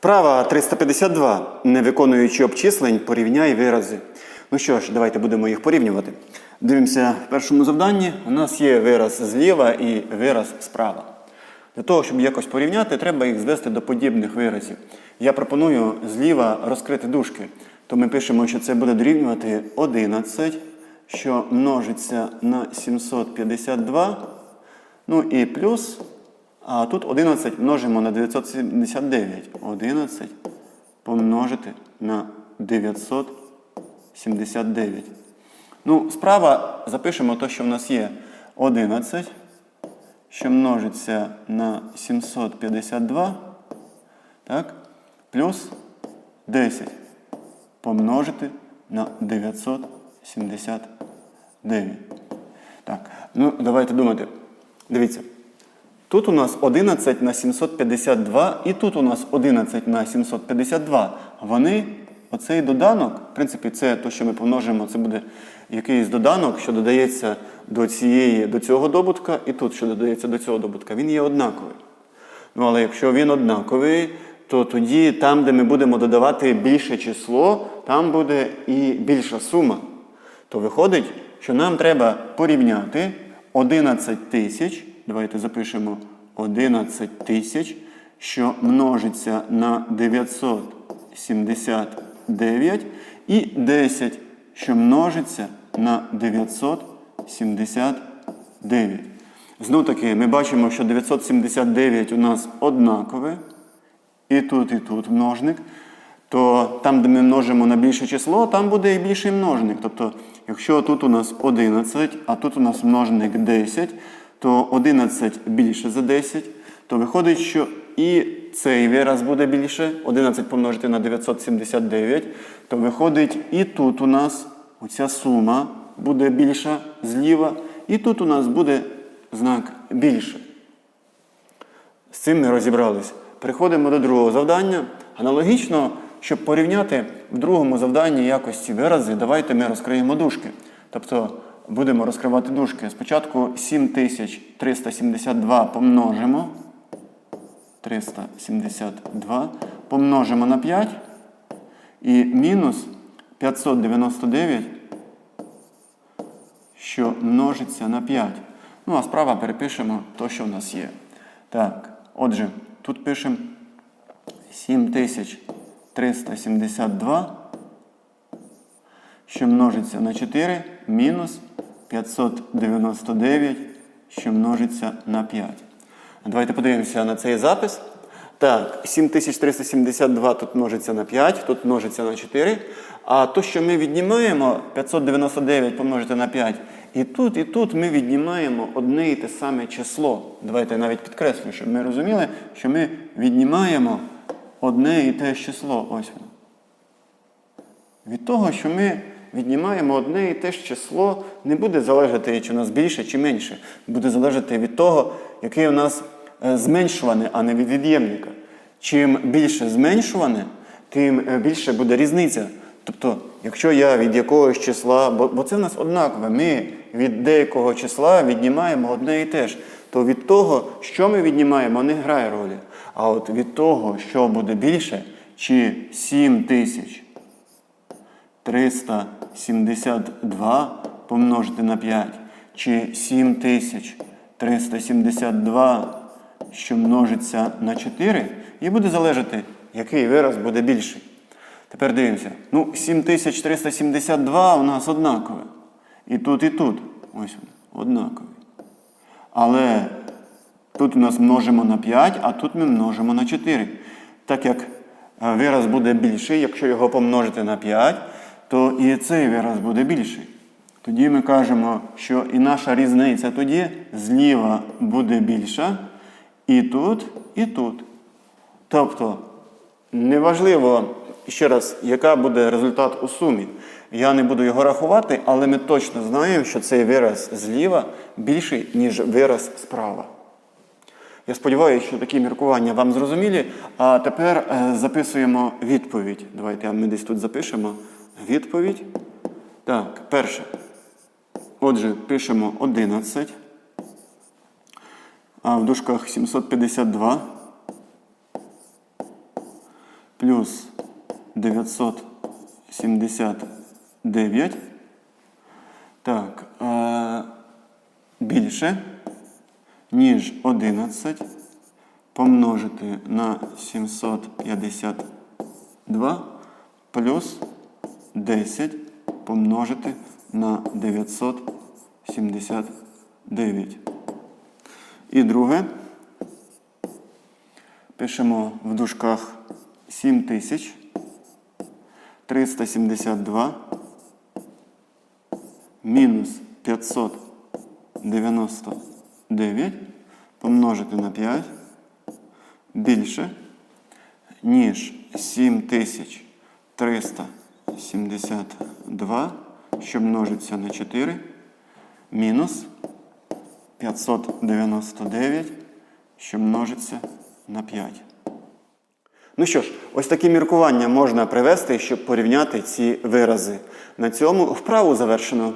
Вправа 352. Не виконуючи обчислень, порівняй вирази. Ну що ж, давайте будемо їх порівнювати. Дивимося в першому завданні. У нас є вираз зліва і вираз справа. Для того, щоб якось порівняти, треба їх звести до подібних виразів. Я пропоную зліва розкрити дужки. То ми пишемо, що це буде дорівнювати 11, що множиться на 752. Ну і плюс. А тут 11 множимо на 979. 11 помножити на 979. Ну, справа запишемо те, що в нас є 11, що множиться на 752, так? плюс 10 помножити на 979. Так, ну давайте думати. Дивіться. Тут у нас 11 на 752, і тут у нас 11 на 752. Вони, оцей доданок, в принципі, це те, що ми помножимо, це буде якийсь доданок, що додається до, цієї, до цього добутка, і тут, що додається до цього добутка, він є однаковий. Ну, але якщо він однаковий, то тоді там, де ми будемо додавати більше число, там буде і більша сума. То виходить, що нам треба порівняти 11 тисяч. Давайте запишемо 11 тисяч, що множиться на 979, і 10, що множиться на 979. Знов таки, ми бачимо, що 979 у нас однакове. І тут, і тут множник. То там, де ми множимо на більше число, там буде і більший множник. Тобто, якщо тут у нас 11, а тут у нас множник 10, то 11 більше за 10, то виходить, що і цей вираз буде більше. 11 помножити на 979, то виходить, і тут у нас оця сума буде більша зліва, і тут у нас буде знак більше. З цим ми розібрались. Переходимо до другого завдання. Аналогічно, щоб порівняти в другому завданні якості вирази, давайте ми розкриємо дужки. Тобто будемо розкривати дужки. Спочатку 7372 помножимо. 372 помножимо на 5 і мінус 599, що множиться на 5. Ну, а справа перепишемо то, що в нас є. Так, отже, тут пишемо 7372, що множиться на 4, мінус 599, що множиться на 5. Давайте подивимося на цей запис. Так, 7372 тут множиться на 5, тут множиться на 4. А то, що ми віднімаємо, 599 помножити на 5, і тут, і тут ми віднімаємо одне і те саме число. Давайте я навіть підкреслю, щоб ми розуміли, що ми віднімаємо одне і те ж число. Ось. Від того, що ми віднімаємо одне і те ж число, не буде залежати, чи у нас більше чи менше. Буде залежати від того, який у нас е, зменшуване, а не від від'ємника. Чим більше зменшуване, тим е, більше буде різниця. Тобто, якщо я від якогось числа, бо, бо це в нас однакове, ми від деякого числа віднімаємо одне і те ж, то від того, що ми віднімаємо, не грає ролі. А от від того, що буде більше, чи 7300 72 помножити на 5, чи 7372, що множиться на 4, і буде залежати, який вираз буде більший. Тепер дивимося. Ну, 7372 у нас однакове. І тут, і тут. Ось воно, однакове. Але тут у нас множимо на 5, а тут ми множимо на 4. Так як е, вираз буде більший, якщо його помножити на 5, то і цей вираз буде більший. Тоді ми кажемо, що і наша різниця тоді зліва буде більша, і тут, і тут. Тобто, неважливо, ще раз, яка буде результат у сумі. Я не буду його рахувати, але ми точно знаємо, що цей вираз зліва більший, ніж вираз справа. Я сподіваюся, що такі міркування вам зрозумілі. А тепер е, записуємо відповідь. Давайте ми десь тут запишемо відповідь. Так, перше. Отже, пишемо 11. А в дужках 752. плюс 979. Так, е, більше, ніж 11 помножити на 752 плюс 10 помножити на 979. І друге. Пишемо в дужках 7372 мінус 599 помножити на 5 більше, ніж 7372, що множиться на 4, мінус 599, що множиться на 5. Ну що ж, ось такі міркування можна привести, щоб порівняти ці вирази. На цьому вправу завершено.